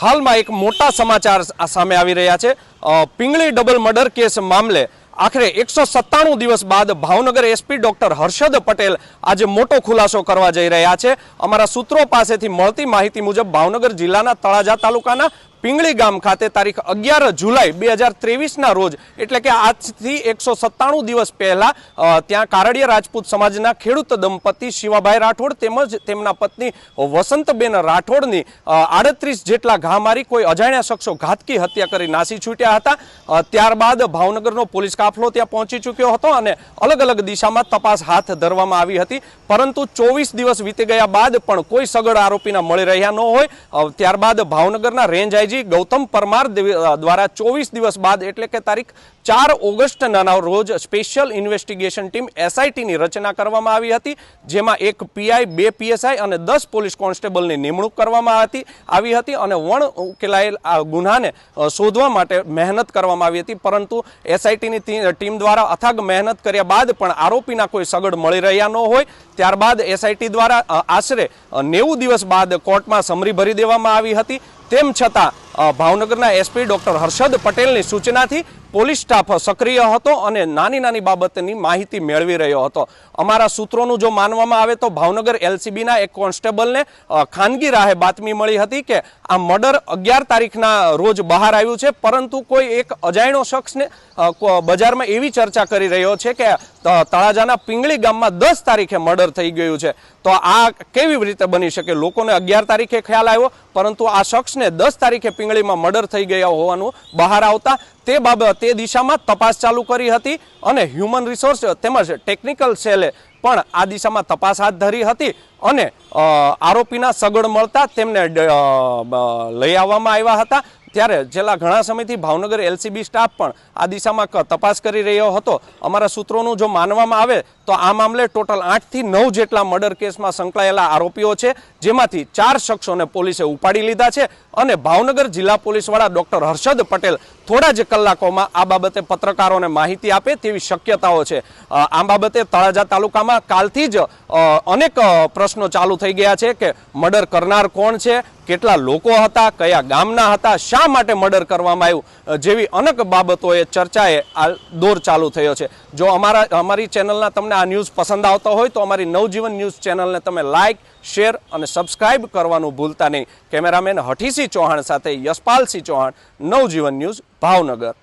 હાલમાં એક મોટા સમાચાર સામે આવી રહ્યા છે. પિંગળી ડબલ મર્ડર કેસ મામલે આખરે એકસો સત્તાણું દિવસ બાદ ભાવનગર એસપી ડોક્ટર હર્ષદ પટેલ આજે મોટો ખુલાસો કરવા જઈ રહ્યા છે. અમારા સૂત્રો પાસેથી મળતી માહિતી મુજબ ભાવનગર જિલ્લાના તળાજા તાલુકાના પિંગળી ગામ ખાતે તારીખ અગિયાર જુલાઈ બે હજાર ત્રેવીસના રોજ, એટલે કે આજથી એકસો સત્તાણું દિવસ પહેલાં ત્યાં કારડિયા રાજપૂત સમાજના ખેડૂત દંપતી શિવાભાઈ રાઠોડ તેમજ તેમના પત્ની વસંતબેન રાઠોડની આડત્રીસ જેટલા ઘા મારી કોઈ અજાણ્યા શખ્સો ઘાતકી હત્યા કરી નાસી છૂટ્યા હતા. ત્યારબાદ ભાવનગરનો પોલીસ કાફલો ત્યાં પહોંચી ચૂક્યો હતો અને અલગ અલગ દિશામાં તપાસ હાથ ધરવામાં આવી હતી. પરંતુ ચોવીસ દિવસ વીતી ગયા બાદ પણ કોઈ સગડ આરોપીના મળી રહ્યા ન હોય. ત્યારબાદ ભાવનગરના રેન્જ આઈજી ગૌતમ પરમાર દેવ- દ્વારા ચોવીસ દિવસ બાદ, એટલે કે તારીખ ચાર ઓગસ્ટના રોજ સ્પેશિયલ ઇન્વેસ્ટિગેશન ટીમ એસઆઈટીની રચના કરવામાં આવી હતી, જેમાં એક પીઆઈ, બે પીએસઆઈ અને દસ પોલીસ કોન્સ્ટેબલની નિમણૂક કરવામાં હતી, આવી હતી અને વણ ઉકેલાયેલ આ ગુનાને શોધવા માટે મહેનત કરવામાં આવી હતી. પરંતુ એસઆઈટીની ટીમ દ્વારા અથાગ મહેનત કર્યા બાદ પણ આરોપીના કોઈ સગડ મળી રહ્યા ન હોય. ત્યારબાદ એસઆઈટી દ્વારા આશરે નેવું દિવસ બાદ કોર્ટમાં સમરી ભરી દેવામાં આવી હતી. તેમ છતાં ભાવનગરના એસપી ડોક્ટર હર્ષદ પટેલની સૂચનાથી પોલીસ સ્ટાફ સક્રિય હતો અને નાની નાની બાબતની માહિતી મેળવી રહ્યો હતો. અમારા સૂત્રોનું જો માનવામાં આવે તો ભાવનગર એલસીબીના એક કોન્સ્ટેબલને ખાનગી રાહે બાતમી મળી હતી કે આ મર્ડર અગિયાર તારીખના રોજ બહાર આવ્યું છે, પરંતુ કોઈ એક અજાણ્યો શખ્સને બજારમાં એવી ચર્ચા કરી રહ્યો છે કે તળાજાના પિંગળી ગામમાં દસ તારીખે મર્ડર થઈ ગયું છે. તો આ કેવી રીતે બની શકે? લોકોને અગિયાર તારીખે ખ્યાલ આવ્યો, પરંતુ આ શખ્સને દસ તારીખે પિંગળીમાં મર્ડર થઈ ગયા હોવાનું બહાર આવતા તે બાબત તે દિશામાં તપાસ ચાલુ કરી હતી અને હ્યુમન રિસોર્સ તેમજ ટેકનિકલ સેલે પણ આ દિશામાં તપાસ હાથ ધરી હતી અને આરોપીના સગડ મળતા તેમને લઈ આવવામાં આવ્યા હતા. ત્યારે છેલ્લા ઘણા સમયથી ભાવનગર એલસીબી સ્ટાફ પણ આ દિશામાં તપાસ કરી રહ્યો હતો. અમારા સૂત્રોનું જો માનવામાં આવે તો આ મામલે ટોટલ આઠથી નવ જેટલા મર્ડર કેસમાં સંકળાયેલા આરોપીઓ છે, જેમાંથી ચાર શખ્સોને પોલીસે ઉપાડી લીધા છે અને ભાવનગર જિલ્લા પોલીસવાળા ડૉક્ટર હર્ષદ પટેલ થોડા જ કલાકોમાં આ બાબતે પત્રકારોને માહિતી આપે તેવી શક્યતાઓ છે. આ બાબતે તળાજા તાલુકામાં કાલથી જ અનેક પ્રશ્નો ચાલુ થઈ ગયા છે કે મર્ડર કરનાર કોણ છે કેટલા લોકો હતા, કયા ગામના હતા, શા માટે મર્ડર કરવામાં આવ્યું જેવી અનેક બાબતોએ ચર્ચાએ આ દોર ચાલુ થયો છે. જો અમારા, અમારી ચેનલના તમને આ ન્યૂઝ પસંદ આવતો હોય તો અમારી નવજીવન ન્યૂઝ ચેનલને તમે લાઇક શેર અને સબસ્ક્રાઇબ કરવાનું ભૂલતા નહીં. કેમેરામેન હઠીસિંહ ચૌહાણ સાથે યશપાલસિંહ ચૌહાણ, નવજીવન ન્યૂઝ ભાવનગર.